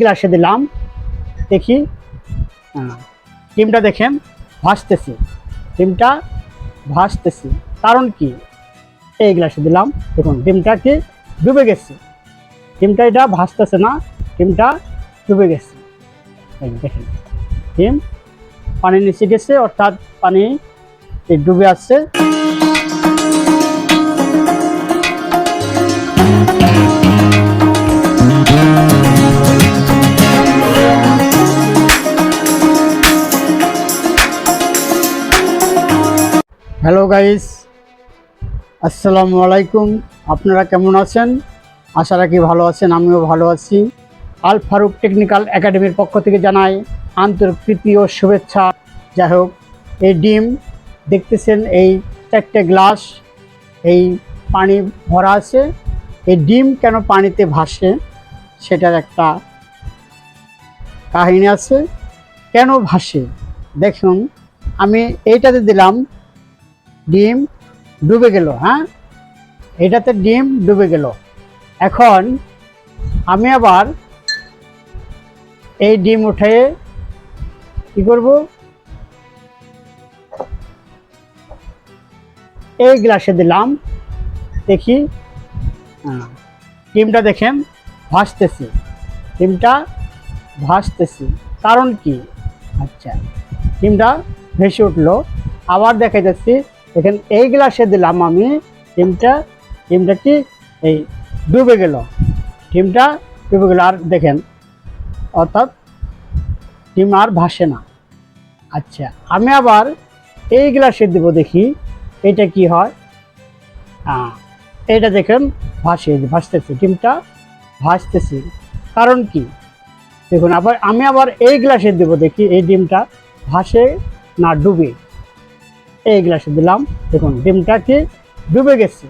গ্লাসে দিলাম। দেখি। হ্যাঁ, ডিমটা দেখেন ভাসতেছে। ডিমটা ভাসতেছে। কারণ কি? এই গ্লাসে দিলাম। দেখুন ডিমটা কি ডুবে গেছে। ডিমটা এটা ভাসতেছে না ডিমটা ডুবে গেছে। দেখেন ডিম পানি নিচে গেছে অর্থাৎ পানি ডুবে আসছে হ্যালো গাইস আসসালামু আলাইকুম আপনারা কেমন আছেন আশা রাখি ভালো আছেন আমিও ভালো আছি আল ফারুক টেকনিক্যাল একাডেমির পক্ষ থেকে জানাই আন্তরিক প্রীতি ও শুভেচ্ছা। যাই হোক, এই ডিম দেখতেছেন, এই চারটে গ্লাস, এই পানি ভরা আছে। এই ডিম কেন পানিতে ভাসে, সেটার একটা কাহিনী আছে। কেন ভাসে? দেখুন, আমি এইটাতে দিলাম ডিম ডুবে গেল হ্যাঁ? এটাতে ডিম ডুবে গেল। এখন আমি আবার এই ডিম উঠে কি করব? এই গ্লাসে দিলাম। দেখি ডিমটা দেখেন ভাসতেছে। ডিমটা ভাসতেছে। কারণ কি? আচ্ছা ডিমটা ভেসে উঠল। আবার দেখা যাচ্ছে এখানে এই গ্লাসে দিলাম আমি ডিমটা ডিমটা কি? এই ডুবে গেল। ডিমটা ডুবে গেল। আর দেখেন, অর্থাৎ ডিম আর ভাসে না। আচ্ছা আমি আবার এই গ্লাসে দেব দেখি, এটা কি হয়? হ্যাঁ এটা দেখেন ভাসে, ভাসতেছে, ডিমটা ভাসতেছে। কারণ কি? দেখুন, আবার আমি আবার এই গ্লাসে দেব দেখি, এই ডিমটা ভাসে না, ডুবে। এই গ্লাসে দিলাম। দেখুন, ডিমটা কি ডুবে গেছে।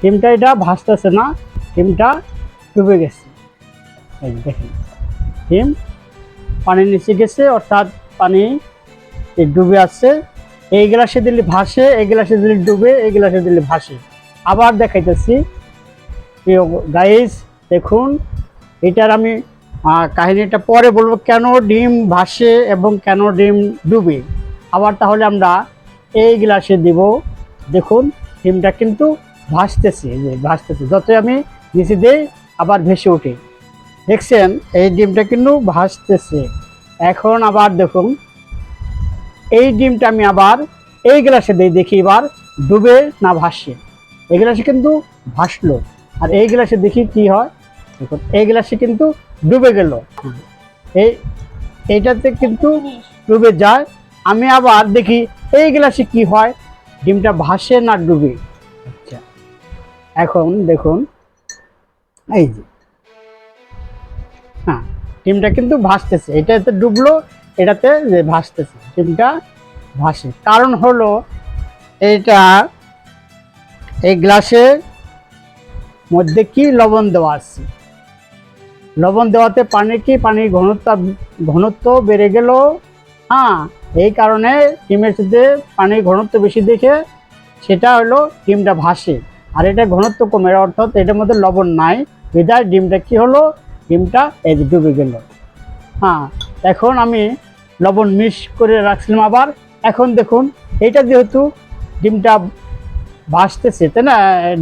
ডিমটা এটা ভাসতেছে না, ডিমটা ডুবে গেছে। দেখেন, ডিম পানির নিচে গেছে, অর্থাৎ পানি ডুবে আসছে এই গ্লাসে দিলে ভাসে, এই গ্লাসে দিলে ডুবে, এই গ্লাসে দিলে ভাসে। আবার দেখাইতেছি। প্রিয় গাইজ দেখুন, এটার আমি কাহিনীটা পরে বলব কেন ডিম ভাসে এবং কেন ডিম ডুবে। আবার তাহলে আমরা এই গ্লাসে দিব। দেখুন ডিমটা কিন্তু ভাসতেছে যে ভাসতেছে। যতই আমি নিচে দিই, আবার ভেসে উঠে দেখছেন, এই ডিমটা কিন্তু ভাসতেছে। এখন আবার দেখুন, এই ডিমটা আমি আবার এই গ্লাসে দিই, দেখি এবার ডুবে না ভাসে এই গ্লাসে কিন্তু ভাসলো। আর এই গ্লাসে দেখি কি হয়? দেখুন, এই গ্লাসে কিন্তু ডুবে গেল। এই, এইটাতে কিন্তু ডুবে যায়। আমি আবার দেখি এই গ্লাসে কি হয়? ডিমটা ভাসে না ডুবে? আচ্ছা। এখন দেখুন এই যে। হ্যাঁ ডিমটা কিন্তু ভাসতেছে। এটাতে ডুবলো এটাতে যে ভাসতেছে ডিমটা ভাসে। কারণ হলো এটা এই গ্লাসের মধ্যে কি লবণ দেওয়া আছে? লবণ দেওয়াতে পানি কি? পানির ঘনত্ব ঘনত্ব বেড়ে গেল? হ্যাঁ এই কারণে ডিমের সাথে পানির ঘনত্ব বেশি দেখে সেটা হলো ডিমটা ভাসে। আর এটা ঘনত্ব কমে অর্থাৎ এটার মধ্যে লবণ নাই। বিদায় ডিমটা কি হলো? ডিমটা এই ডুবে গেল। হ্যাঁ এখন আমি লবণ মিক্স করে রাখছিলাম আবার। এখন দেখুন এটা যেহেতু ডিমটা ভাসতেছে, তাই না?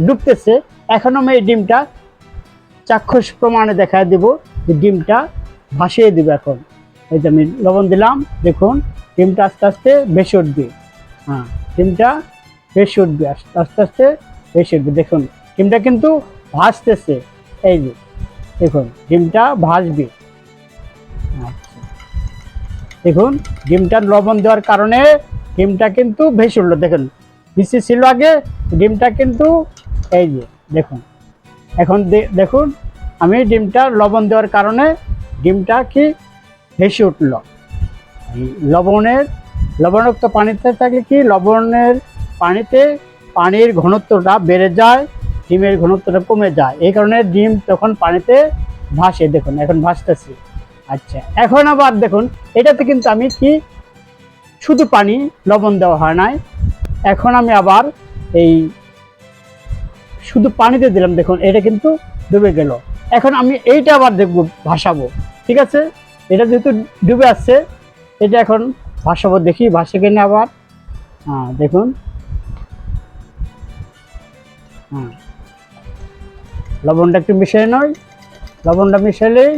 ডুবতেছে, এখন আমি এই ডিমটা চাক্ষুষ প্রমাণে দেখা দেব যে ডিমটা ভাসিয়ে দেবো এখন। এই যে আমি লবণ দিলাম, দেখুন। ডিমটা আস্তে আস্তে ভেসে উঠবে হ্যাঁ। ডিমটা ভেসে উঠবে আস্তে আস্তে আস্তে ভেসে উঠবে দেখুন ডিমটা কিন্তু ভাসতেছে। এই যে দেখুন ডিমটা ভাসবে। আচ্ছা। দেখুন ডিমটা লবণ দেওয়ার কারণে ডিমটা কিন্তু ভেসে উঠল দেখুন নিচে ছিল আগে ডিমটা কিন্তু এই যে দেখুন। এখন দেখুন আমি ডিমটা লবণ দেওয়ার কারণে ডিমটা কি ভেসে উঠল। লবণের, লবণাক্ত পানিতে থাকলে কি? লবণের পানিতে পানির ঘনত্বটা বেড়ে যায়, ডিমের ঘনত্বটা কমে যায়। এই কারণে ডিম তখন পানিতে ভাসে, দেখুন, এখন ভাসতেছে। আচ্ছা এখন আবার দেখুন, এটাতে কিন্তু আমি কি? শুধু পানি, লবণ দেওয়া হয় নাই। এখন আমি আবার এই শুধু পানিতে দিলাম, দেখুন, এটা কিন্তু ডুবে গেল। এখন আমি এইটা আবার দেখব, ভাসাবো, ঠিক আছে? এটা যেহেতু ডুবে আসছে এটা এখন ভাসাবো দেখি ভাসে কিনে আবার হ্যাঁ দেখুন। হ্যাঁ। লবণটা একটু মিশিয়ে নয় লবণটা মিশালেই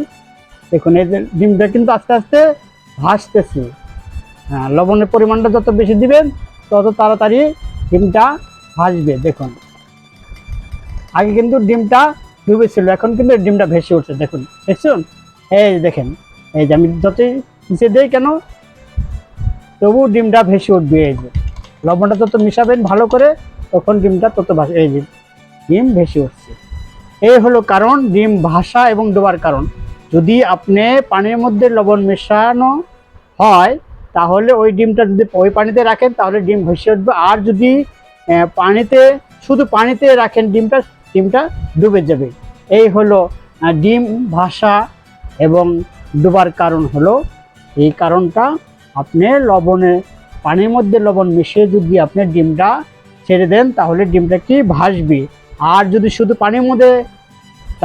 দেখুন, এই যে ডিমটা কিন্তু আস্তে আস্তে ভাসতেছে। হ্যাঁ লবণের পরিমাণটা যত বেশি দিবেন, তত তাড়াতাড়ি ডিমটা ভাসবে, দেখুন। আগে কিন্তু ডিমটা ডুবেছিল, এখন কিন্তু ডিমটা ভেসে উঠছে, দেখুন, দেখছেন? এই দেখেন, এই যে আমি যতই নিচে দেয় কেন? তবু ডিমটা ভেসে উঠবে এই যে। লবণটা তত মিশাবেন ভালো করে, তখন ডিমটা তত ভাসে এই যে ডিম ভেসে উঠছে। এই হলো কারণ, ডিম ভাসা এবং ডোবার কারণ। যদি আপনি পানির মধ্যে লবণ মেশানো হয়, তাহলে ওই ডিমটা যদি ওই পানিতে রাখেন, তাহলে ডিম ভেসে উঠবে। আর যদি পানিতে, শুধু পানিতে রাখেন ডিমটা ডিমটা ডুবে যাবে। এই হলো ডিম ভাসা এবং ডুবার কারণ হলো এই কারণটা আপনি লবণে, পানির মধ্যে লবণ মিশিয়ে যদি আপনি ডিমটা ছেড়ে দেন, তাহলে ডিমটা কি ভাসবে? আর যদি শুধু পানির মধ্যে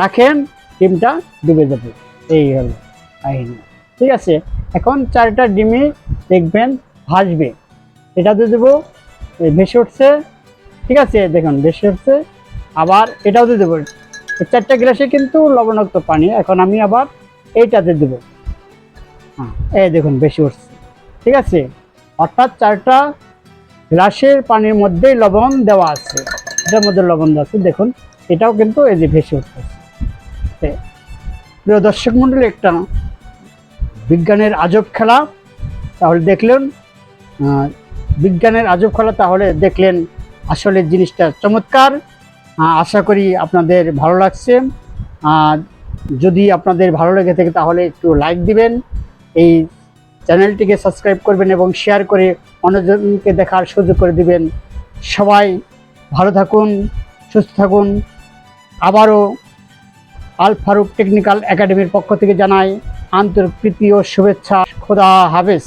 রাখেন, ডিমটা ডুবে যাবে। এই হলো কাহিনী। ঠিক আছে? এখন চারটা ডিমই দেখবেন ভাসবে। এটা দিয়ে দেবো ভেসে উঠছে। ঠিক আছে? দেখুন, ভেসে উঠছে। আবার এটাও দিয়ে দেবো। চারটা গ্লাসে কিন্তু লবণাক্ত পানি। এখন আমি আবার এইটাতে দেবো। এই দেখুন, বেশি উঠছে। ঠিক আছে? অর্থাৎ চারটা গ্লাসের পানির মধ্যেই লবণ দেওয়া আছে। এটার মধ্যে লবণ দেওয়া আছে। দেখুন, এটাও কিন্তু এই যে ভেসে উঠতেছে প্রিয় দর্শক মণ্ডলী একটা বিজ্ঞানের আজব খেলা। তাহলে দেখলেন বিজ্ঞানের আজব খেলা, তাহলে দেখলেন আসলে জিনিসটা চমৎকার। আশা করি আপনাদের ভালো লাগছে। যদি আপনাদের ভালো লেগে থাকে, তাহলে একটু লাইক দিবেন। এই চ্যানেলটিকে সাবস্ক্রাইব করবেন এবং শেয়ার করে অন্যজনকে দেখার সুযোগ করে দিবেন। সবাই ভালো থাকুন, সুস্থ থাকুন। আবারও আল ফারুক টেকনিক্যাল একাডেমির পক্ষ থেকে জানাই আন্তরিক প্রীতি ও শুভেচ্ছা। খোদা হাফেজ।